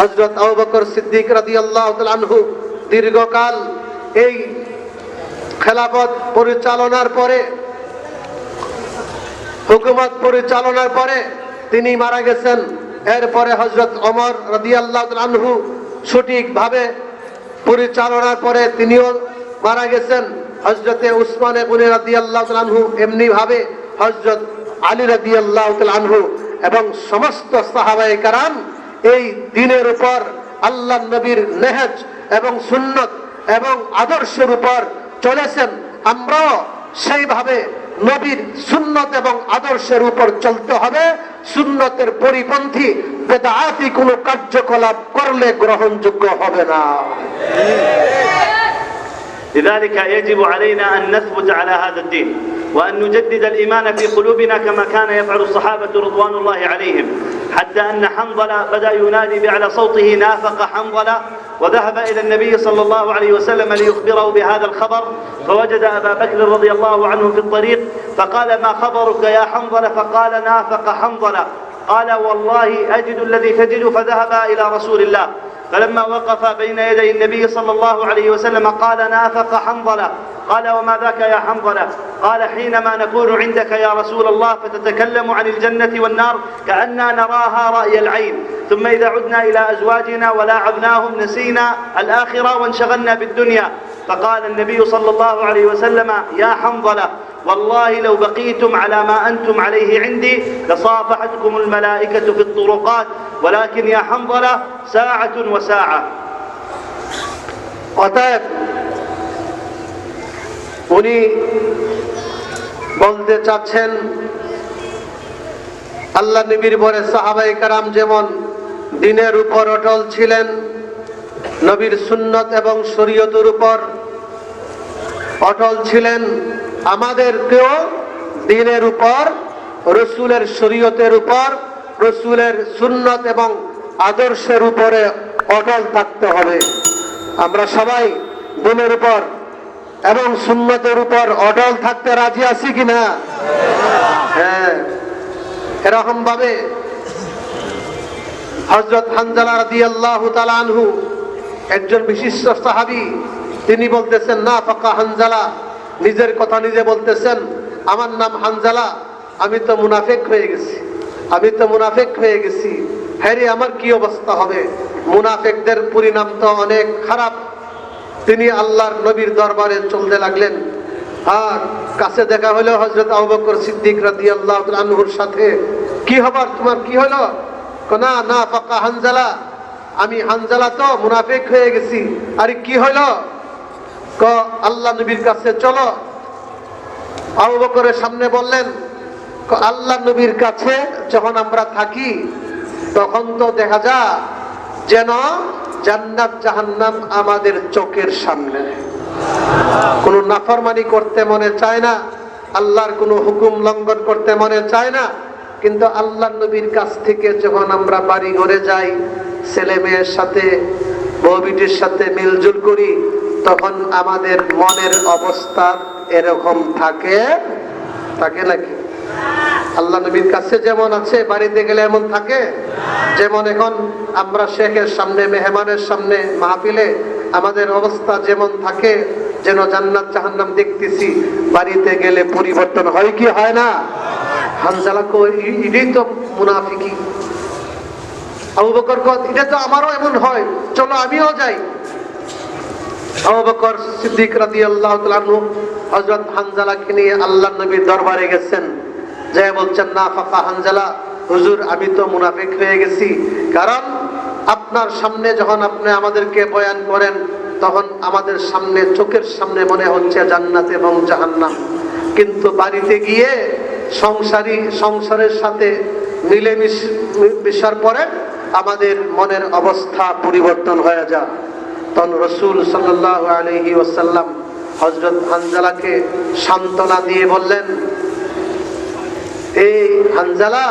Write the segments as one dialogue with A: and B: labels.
A: হজরত আবু সিদ্দিক রাদিয়াল্লাহু তাআলা আনহু দীর্ঘকাল এই খেলাফত পরিচালনার পরে, হুকুমত পরিচালনার পরে তিনি মারা গেছেন। এরপরে হজরত অমর রাদিয়াল্লাহু তাআলা আনহু সঠিকভাবে পরিচালনার পরে তিনিও মারা গেছেন। হজরতে উসমান গুনি রাদিয়াল্লাহু তাআলা আনহু এমনি ভাবে হজরত আলী রাদিয়াল্লাহু তাআলা আনহু এবং সমস্ত সাহাবায়ে কারাম এই দিনের উপর আল্লাহ নবীর নেহেজ এবং সুন্নত এবং আদর্শের উপর চলেছেন। আমরাও সেইভাবে নবীর সুন্নত এবং আদর্শের উপর চলতে হবে। সুন্নতের পরিপন্থী বেদাতি কোনো কার্যকলাপ করলে গ্রহণযোগ্য হবে না।
B: لذلك يجب علينا أن نثبت على هذا الدين وأن نجدد الإيمان في قلوبنا كما كان يفعل الصحابة رضوان الله عليهم. حتى أن حنظلة بدأ ينادي بأعلى صوته نافق حنظلة وذهب إلى النبي صلى الله عليه وسلم ليخبره بهذا الخبر. فوجد أبا بكر رضي الله عنه في الطريق فقال ما خبرك يا حنظلة؟ فقال نافق حنظلة. قال والله أجد الذي تجد. فذهب إلى رسول الله. فلما وقف بين يدي النبي صلى الله عليه وسلم قال نافق حنظلة. قال وما ذاك يا حنظلة؟ قال حينما نكون عندك يا رسول الله فتتكلم عن الجنة والنار كأننا نراها رأي العين. ثم إذا عدنا إلى أزواجنا ولاعبناهم نسينا الآخرة وانشغلنا بالدنيا. فقال النبي صلى الله عليه وسلم يا حنظلة والله لو بقيتم على ما أنتم عليه عندي لصافحتكم الملائكة في الطرقات ولكن يا حنظلة ساعة وساعة
A: অতএব উনি বলতে চাচ্ছেন আল্লাহ নবীর পরে সাহাবাই কারাম যেমন দিনের উপর অটল ছিলেন নবীর সুন্নত এবং শরীয়তের উপর অটল ছিলেন আমাদেরকেও দিনের উপর, রসুলের শরীয়তের উপর, রসুলের সুন্নত এবং আদর্শের উপরে অটল থাকতে হবে। আমরা সবাই দিনের উপর এবং সুন্নতের উপর অটল থাকতে রাজি আছি কিনা হ্যাঁ। এরকম ভাবে হজরত হানজালা রাদিয়াল্লাহু তাআলা আনহু একজন বিশিষ্ট সাহাবী তিনি বলতেছেন, না, ফাকা হানজালা। নিজের কথা নিজে বলতেছেন, আমার নাম হানজালা, আমি তো মুনাফেক হয়ে গেছি, আমি তো মুনাফেক হয়ে গেছি। হ্যারি আমার কি অবস্থা হবে? মুনাফেকদের পরিণাম তো অনেক খারাপ। তিনি আল্লাহর নবীর দরবারে চলতে লাগলেন। আর কাছে দেখা হলো হজরত আবু বকর সিদ্দিক রাদিয়াল্লাহু তাআলা আনহুর সাথে। কি হবার তোমার কি হলো? না না, ফাকা হানজালা। আমি হানজালা তো মুনাফিক হয়ে গেছি। আরে কি হলো? ক, আল্লাহ নবীর কাছে চলো। আবু বকরের সামনে বললেন আল্লাহ নবীর কাছে যখন আমরা থাকি, তখন তো দেখা যা যেন জান্নাত জাহান্নাম আমাদের চোখের সামনে। কোনো নাফরমানি করতে মনে চায় না, আল্লাহর কোনো হুকুম লঙ্ঘন করতে মনে চায় না, কিন্তু আল্লাহ নবীর কাছ থেকে যখন আমরা বাড়ি ঘরে যাই, ছেলে মেয়ের সাথে বউবিটির সাথে মিলজুল করি তখন আমাদের মনের অবস্থা এরকম থাকে থাকে নাকি? আল্লাহ নবীর কাছে যেমন আছে, বাড়িতে গেলে এমন থাকে? যেমন এখন আমরা শেখের সামনে, মেহমানের সামনে, মাহফিলে আমাদের অবস্থা যেমন থাকে, যেন জান্নাত জাহান্নাম দেখতেছি। বাড়িতে গেলে পরিবর্তন হয় কি হয় না? হানজালা এটাই তো মুনাফিকি। আবু বকর এটা তো আমারও এমন হয়, চলো আমিও যাই। আবু সিদ্দিক তাআলা আনহু হযরত হানজালাকে নিয়ে আল্লাহর নবীর দরবারে গেছেন। যে বলছেন, না ফাকা হানজালা, হুজুর, আমি তো মুনাফিক হয়ে গেছি। কারণ আপনার সামনে যখন আপনি আমাদেরকে বয়ান করেন, তখন আমাদের সামনে, চোখের সামনে মনে হচ্ছে জান্নাত এবং জাহান্নাম। কিন্তু বাড়িতে গিয়ে সংসারী, সংসারের সাথে মিলে মিশার পরে আমাদের মনের অবস্থা পরিবর্তন হয়ে যায়। তখন রসুল সাল্লাহ আলহি ওসাল্লাম হজরত হানজালাকে সান্ত্বনা দিয়ে বললেন, এই হানজালা,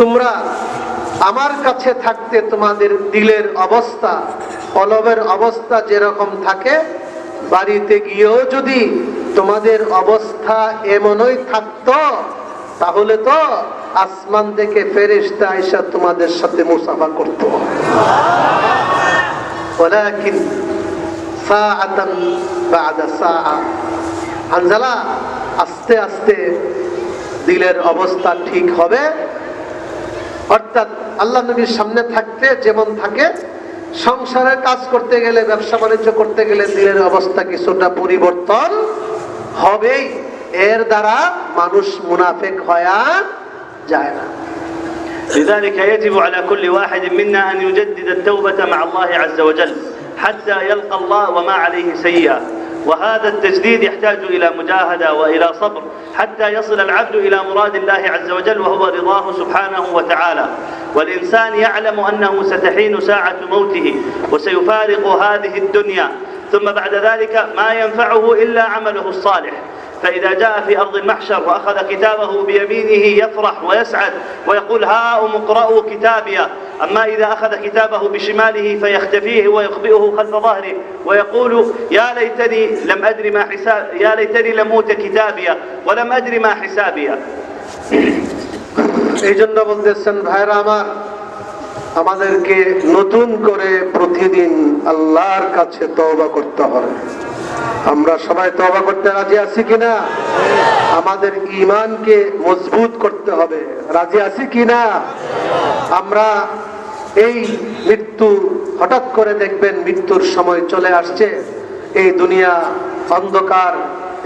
A: তোমরা আমার কাছে থাকতে তোমাদের দিলের অবস্থা, কলবের অবস্থা যেরকম থাকে, বাড়িতে গিয়েও যদি তোমাদের অবস্থা এমনই থাকতো, তাহলে তো আসমান থেকে ফেরেশতা আইসা তোমাদের সাথে মুসাফা করত। ওলাকিন সাআতান বাদা সাআ। হানজালা আস্তে আস্তে দিলের অবস্থা ঠিক হবে। অর্থাৎ আল্লাহ নবীর সামনে থাকতে, যেমন থাকে, সংসারের কাজ করতে গেলে, ব্যবসা বাণিজ্য করতে গেলে দিলের অবস্থা কিছুটা পরিবর্তন হবেই। এর দ্বারা মানুষ মুনাফেক হয়া যায় না।
B: لذلك يجب على كل واحد منا أن يجدد التوبة مع الله عز وجل حتى يلقى الله وما عليه سيئة وهذا التجديد يحتاج إلى مجاهدة وإلى صبر حتى يصل العبد إلى مراد الله عز وجل وهو رضاه سبحانه وتعالى. والإنسان يعلم أنه ستحين ساعة موته وسيفارق هذه الدنيا. ثم بعد ذلك ما ينفعه إلا عمله الصالح. فإذا جاء في أرض المحشر وأخذ كتابه بيمينه يفرح ويسعد ويقول هاؤم اقرأوا كتابيه أما إذا أخذ كتابه بشماله فيختفيه ويخبئه خلف ظهره ويقول يا ليتني لم أدري ما حساب يا ليتني لم أوت كتابيه ولم أدري ما حسابيه
A: এই জন্য বলতেছেন ভাইরা আমার আমাদেরকে নতুন করে প্রতিদিন আল্লাহর কাছে তওবা করতে হবে আমরা সবাই তওবা করতে রাজি আছি কিনা? আমাদের ইমানকে মজবুত করতে হবে। রাজি আছি কিনা? আমরা এই মৃত্যু হঠাৎ করে দেখবেন মৃত্যুর সময় চলে আসছে। এই দুনিয়া অন্ধকার,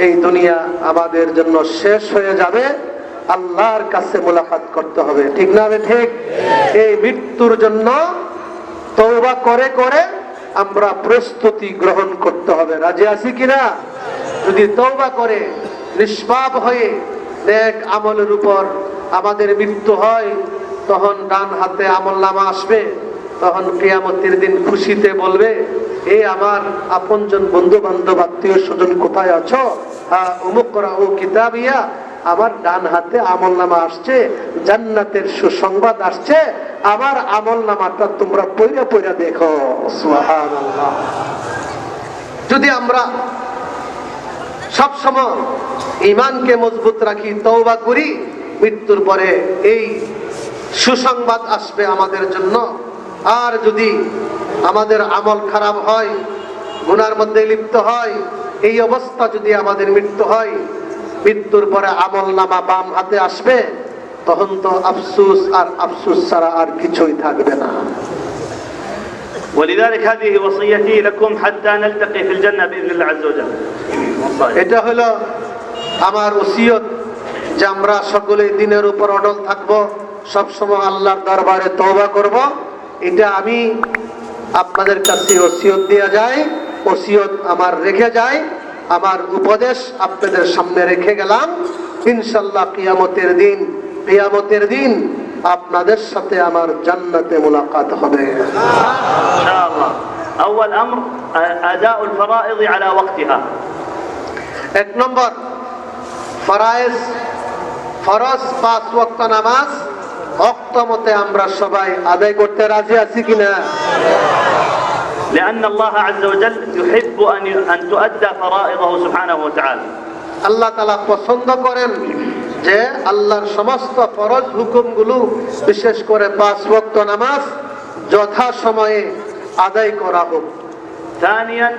A: এই দুনিয়া আমাদের জন্য শেষ হয়ে যাবে। আল্লাহর কাছে মোলাকাত করতে হবে। ঠিক না ঠিক? এই মৃত্যুর জন্য তৌবা করে করে আমরা প্রস্তুতি গ্রহণ করতে হবে। রাজি আছি কিনা? যদি তৌবা করে, নিষ্পাপ হয়ে নেক আমলের উপর আমাদের মৃত্যু হয়, তখন ডান হাতে আমল নামা আসবে, তখন কেয়ামতের দিন খুশিতে বলবে, এ আমার আপনজন বন্ধু বান্ধব আত্মীয় স্বজন, কোথায় আছো? হ্যাঁ অমুক করা ও কিতাবিয়া আমার ডান হাতে আমল নামা আসছে, জান্নাতের সুসংবাদ আসছে আমার আমল নামাটা তোমরা পইরা পইরা দেখো। যদি আমরা সব সময় ইমানকে মজবুত রাখি, তওবা করি, মৃত্যুর পরে এই সুসংবাদ আসবে আমাদের জন্য। আর যদি আমাদের আমল খারাপ হয়, গুনার মধ্যে লিপ্ত হয়, এই অবস্থা যদি আমাদের মৃত্যু হয় মৃত্যুর পরে আমল নামা বাম হাতে আসবে তখন তো আফসুস আর আফসুস ছাড়া আর কিছুই থাকবে না
B: ولذلك هذه وصيتي لكم حتى نلتقي في الجنة بإذن الله عز وجل
A: এটা হলো আমার ওসিয়ত যে আমরা সকলে দিনের উপর অটল থাকবো সবসময় আল্লাহর দরবারে তওবা করব এটা আমি আপনাদের কাছে ওসিয়ত দেওয়া যায় ওসিয়ত আমার রেখে যায় আমার উপদেশ আপনাদের সামনে রেখে গেলাম ইনশাল্লাহ কিয়ামতের দিন কিয়ামতের দিন আপনাদের সাথে আমার জান্নাতে মোলাকাত হবে
B: إن شاء الله أول أمر أداء الفرائض على وقتها
A: এক নম্বর ফরায়েজ ফরজ পাঁচ ওয়াক্ত নামাজ অক্ত মতে আমরা সবাই আদায় করতে রাজি আছি কিনা
B: لأن الله عز وجل يحب أن أن تؤدى فرائضه سبحانه وتعالى
A: আল্লাহ তালা পছন্দ করেন যে আল্লাহর সমস্ত ফরজ হুকুমগুলো বিশেষ করে পাঁচ ওয়াক্ত নামাজ যথা সময়ে আদায় করা হোক
B: ثانيا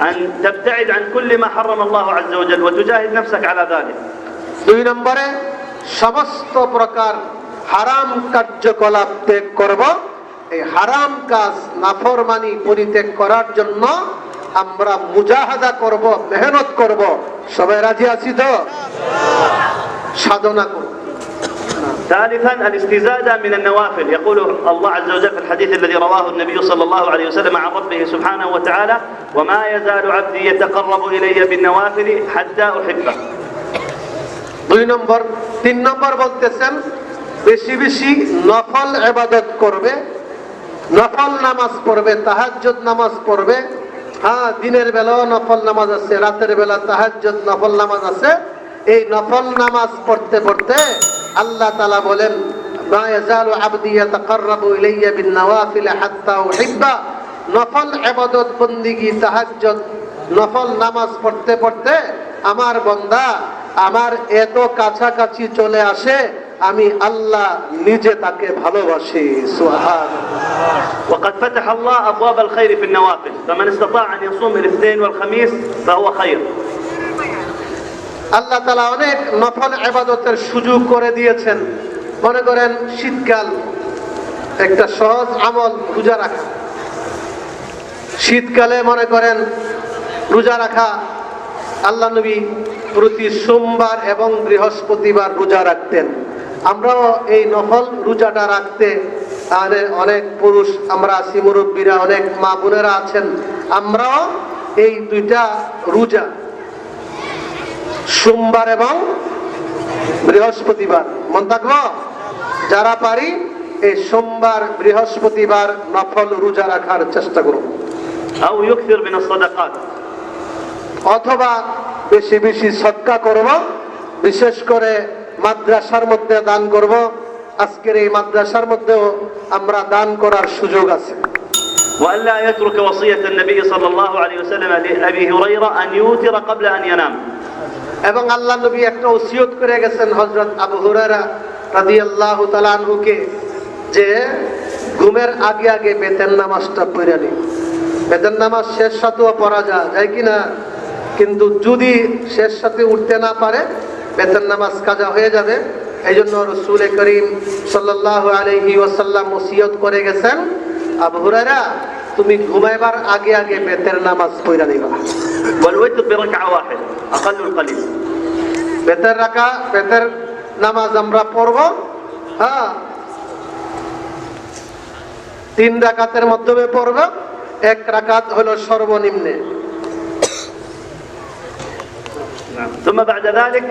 B: أن تبتعد عن كل ما حرم الله عز وجل وتجاهد نفسك على ذلك
A: দুই নম্বরে সমস্ত প্রকার হারাম কার্যকলাপ ত্যাগ করব এই হারাম কাজ নাফরমানি পরিত্যাগ করার জন্য আমরা মুজাহাদা করব মেহনত করব সবাই রাজি আছি তো সাধনা করব
B: ثالثا الاستزادة من النوافل يقول الله عز وجل في الحديث الذي رواه النبي صلى الله عليه وسلم عن ربه سبحانه وتعالى وما يزال عبدي يتقرب إلي بالنوافل حتى أحبه
A: দুই নম্বর তিন নম্বর বলতেছেন বেশি বেশি নফল এবাদত করবে নফল নামাজ পড়বে, তাহাজ্জুদ নামাজ পড়বে। হ্যাঁ দিনের বেলাও নফল নামাজ আছে, রাতের বেলা তাহাজ্জুদ নফল নামাজ আছে। এই নফল নামাজ পড়তে পড়তে আল্লাহ তালা বলেন নফল নফল নামাজ পড়তে পড়তে আমার বন্দা আমার এত কাছাকাছি চলে আসে আমি আল্লাহ নিজে তাকে ভালোবাসি সুবহান
B: وقد فتح الله أبواب الخير في النوافل فمن استطاع أن يصوم الاثنين والخميس فهو خير
A: আল্লাহ তালা অনেক নফল আবাদতের সুযোগ করে দিয়েছেন মনে করেন শীতকাল একটা সহজ আমল রোজা রাখা শীতকালে মনে করেন রোজা রাখা আল্লাহ নবী প্রতি সোমবার এবং বৃহস্পতিবার রোজা রাখতেন আমরাও এই নকল রোজাটা রাখতে অনেক পুরুষ আমরা আছি মুরব্বীরা অনেক মা বোনেরা আছেন। আমরাও এই দুইটা রোজা সোমবার এবং বৃহস্পতিবার। মন থাকব? যারা পারি এই সোমবার বৃহস্পতিবার নফল রোজা রাখার চেষ্টা
B: করুন।
A: অথবা বেশি বেশি সৎকা করব বিশেষ করে মাদ্রাসার মধ্যে দান করব আজকের এই মাদ্রাসার মধ্যেও আমরা দান করার সুযোগ আছে
B: وألا يترك وصية النبي صلى الله عليه وسلم لأبي هريرة أن يوتر قبل أن ينام
A: এবং আল্লাহ নবী একটা ওসিয়ত করে গেছেন হজরত আবু হুরারা রাদিয়াল্লাহু তাআলা আনহুকে যে ঘুমের আগে আগে বেতের নামাজটা পড়ে নি বেতের নামাজ শেষ সাথেও পড়া যায় যায় কিনা কিন্তু যদি শেষ সাথে উঠতে না পারে বেতন নামাজ কাজা হয়ে যাবে। এই জন্য রসুল করিম সাল্লাহ আলহি ওসাল্লাম ওসিয়ত করে গেছেন আবু হুরারা তুমি ঘুমাইবার আগে আগে বেতের নামাজ পড়া
B: দিবা।
A: বেতের রাখা বেতের নামাজ আমরা পড়ব হ্যাঁ। তিন রাকাতের মাধ্যমে পড়ব এক রাকাত হলো সর্বনিম্নে।
B: ثم بعد ذلك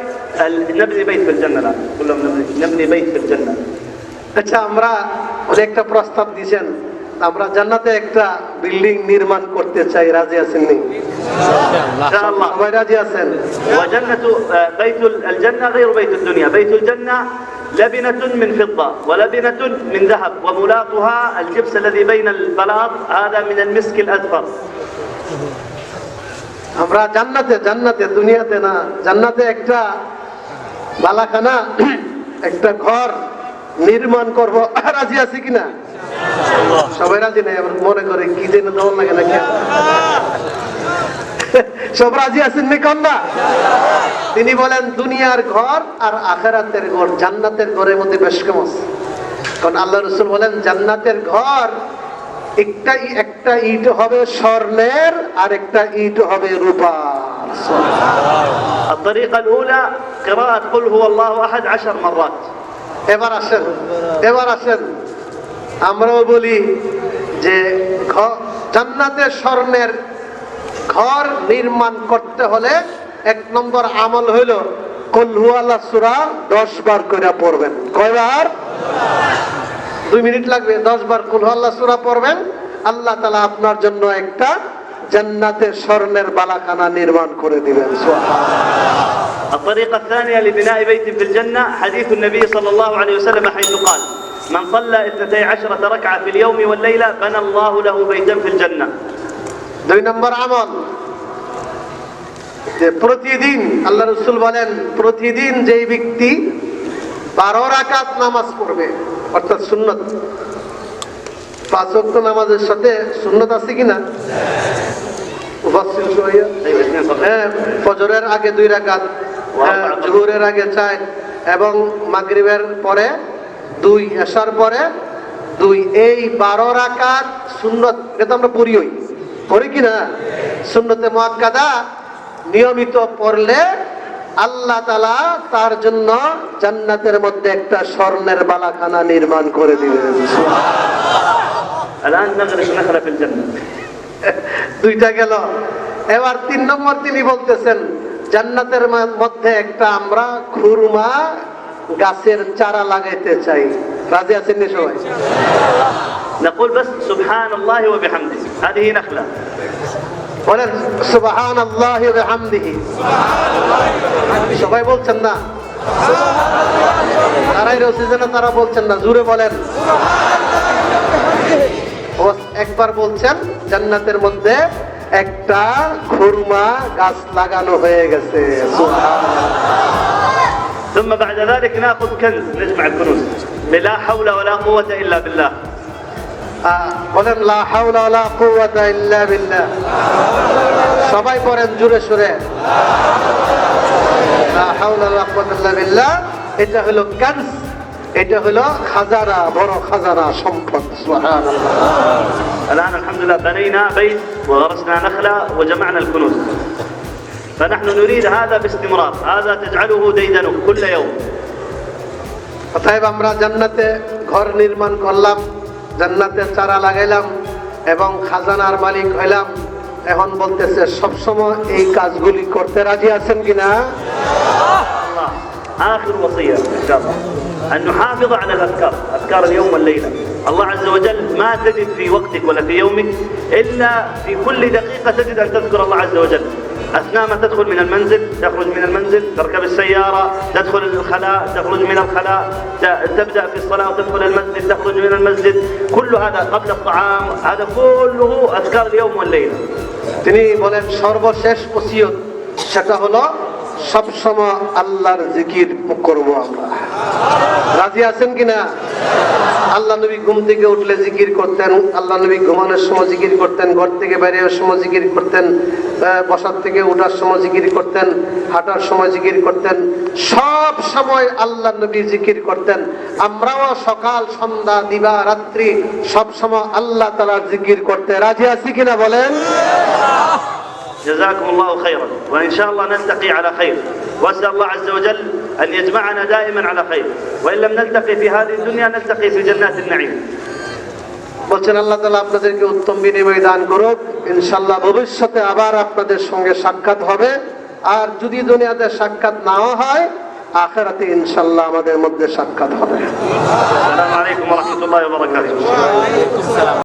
B: ال- نبني بيت في الجنة الآن كلهم نبني, نبني بيت في الجنة
A: আচ্ছা আমরা অনেকটা প্রস্তাব দিয়েছেন আমরা জান্নাতে একটা বিল্ডিং নির্মাণ করতে চাই রাজি আছেন নি
B: إن شاء الله
A: সবাই রাজি আছেন
B: وجنة آه، بيت ال- الجنة غير بيت الدنيا بيت الجنة لبنة من فضة ولبنة من ذهب وملاطها الجبس الذي بين البلاط هذا من المسك الأذفر
A: আমরা জান্নাতে জান্নাতে দুনিয়াতে না জান্নাতে একটা বালাখানা একটা ঘর নির্মাণ করব। রাজি আছি কিনা? সবাই রাজি নাই? আবার মনে করে কি যেন দল লাগে নাকি? সব রাজি আছেন নি তিনি বলেন দুনিয়ার ঘর আর আখেরাতের ঘর জান্নাতের ঘরের মধ্যে বেশ কেমন কারণ আল্লাহ রসুল বলেন জান্নাতের ঘর একটা ই- একটা ইট হবে স্বর্ণের আর একটা ইট হবে রূপার
B: الطريقة الأولى قراءة قل هو الله أحد عشر مرات
A: এবার আসেন এবার আসেন আমরাও বলি যে ঘ- জান্নাতের স্বর্ণের ঘর নির্মাণ করতে হলে এক নম্বর আমল হইল কল্হুয়ালা সুরা দশ বার করে পড়বেন কয়বার দুই মিনিট লাগবে দশ বার কুলহাল্লা সুরা পড়বেন আল্লাহ তালা আপনার জন্য একটা জান্নাতের স্বর্ণের বালাখানা নির্মাণ করে দিবেন সুবহানাল্লাহ।
B: الطريقة الثانية لبناء بيت في الجنة حديث النبي صلى الله عليه وسلم حيث قال من صلى اثنتي عشرة ركعة في اليوم والليلة بنى الله له بيتا في الجنة
A: দুই নম্বর আমল যে প্রতিদিন আল্লাহ রসুল বলেন প্রতিদিন যেই ব্যক্তি বারো রাকাত নামাজ পড়বে অর্থাৎ সুন্নত। পাঁচ অক্ট নামাজের সাথে সুন্নত আছে কিনা? হ্যাঁ ফজরের আগে দুই রাকাত হ্যাঁ, জুহুরের আগে চাই এবং মাগরিবের পরে দুই এসার পরে দুই। এই বারো রাকাত সুন্নত, এটা তো আমরা পড়ি হই করি কিনা? সুন্নতে মহাকাদা নিয়মিত পড়লে আল্লাহ তালা তার জন্য জান্নাতের মধ্যে একটা স্বর্ণের বালাখানা নির্মাণ করে দিবেন
B: الآن نغرس نخلة في الجنة
A: দুইটা গেল এবার তিন নম্বর তিনি বলতেছেন জান্নাতের মা- মধ্যে একটা আমরা খুরমা গাছের চারা লাগাইতে চাই রাজি আছেন নি সবাই
B: نقول بس سبحان الله وبحمده هذه نخلة
A: বলেন সুবাহান আল্লাহ হামদিহি সবাই বলছেন না তারাই রসিজেনা তারা বলছেন না জুড়ে বলেন ও একবার বলছেন জান্নাতের মধ্যে একটা খুরমা গাছ লাগানো হয়ে গেছে
B: ثم بعد ذلك ناخذ كنز نجمع الكنوز لا حول ولا قوة إلا بالله
A: আহ, বলেন লা হাওলা ওয়ালা কুওয়াতা ইল্লা বিল্লাহ সবাই পড়েন জোরে সুরে লা হাওলা ওয়ালা কুওয়াতা ইল্লা বিল্লাহ এটা হলো কানস এটা হলো খাজানা বড় খাজানা সম্পদ সুবহানাল্লাহ
B: الآن الحمد لله بنينا بيت وغرسنا نخلة وجمعنا الكنوز فنحن نريد هذا باستمرار هذا تجعله ديدنك كل يوم
A: অতএব আমরা জান্নাতে ঘর নির্মাণ করলাম জান্নাতে চারা লাগাইলাম এবং খাজানার মালিক হইলাম এখন বলতেছে সবসময় এই কাজগুলি করতে রাজি আছেন কিনা
B: الله آخر وصية إن شاء الله أن نحافظ على الأذكار أذكار اليوم والليلة الله عز وجل ما تجد في وقتك ولا في يومك إلا في كل دقيقة تجد أن تذكر الله عز وجل أثناء ما تدخل من المنزل تخرج من المنزل تركب السيارة تدخل الخلاء تخرج من الخلاء ت- تبدأ في الصلاة وتدخل المسجد تخرج من المسجد كل هذا قبل الطعام هذا كله أذكار اليوم والليلة
A: তিনি বলেন সর্বশেষ ওসিয়ত সেটা হলো সবসময় আল্লাহর জিকির করব আমরা রাজি আছেন কিনা? আল্লাহ নবী ঘুম থেকে উঠলে জিকির করতেন, আল্লাহ নবী ঘুমানোর সময় জিকির করতেন, ঘর থেকে বেরিয়ে সময় জিকির করতেন বসার থেকে ওঠার সময় জিকির করতেন, হাঁটার সময় জিকির করতেন, সব সময় আল্লাহ নবী জিকির করতেন। আমরাও সকাল, সন্ধ্যা, দিবা, রাত্রি সব সময় আল্লাহ তালার জিকির করতে রাজি আছি কিনা বলেন?
B: جزاكم الله خيرا وإن شاء الله نلتقي على خير وأسأل الله عز وجل أن يجمعنا دائما على خير وإن لم نلتقي في هذه الدنيا نلتقي في جنات النعيم
A: বলছেন আল্লাহ তালা আপনাদেরকে উত্তম বিনিময় দান করুক ইনশাল্লাহ ভবিষ্যতে আবার আপনাদের সঙ্গে সাক্ষাৎ হবে আর যদি দুনিয়াতে সাক্ষাৎ নাও হয় আখেরাতে ইনশাল্লাহ আমাদের মধ্যে সাক্ষাৎ হবে
B: السلام عليكم ورحمة الله وبركاته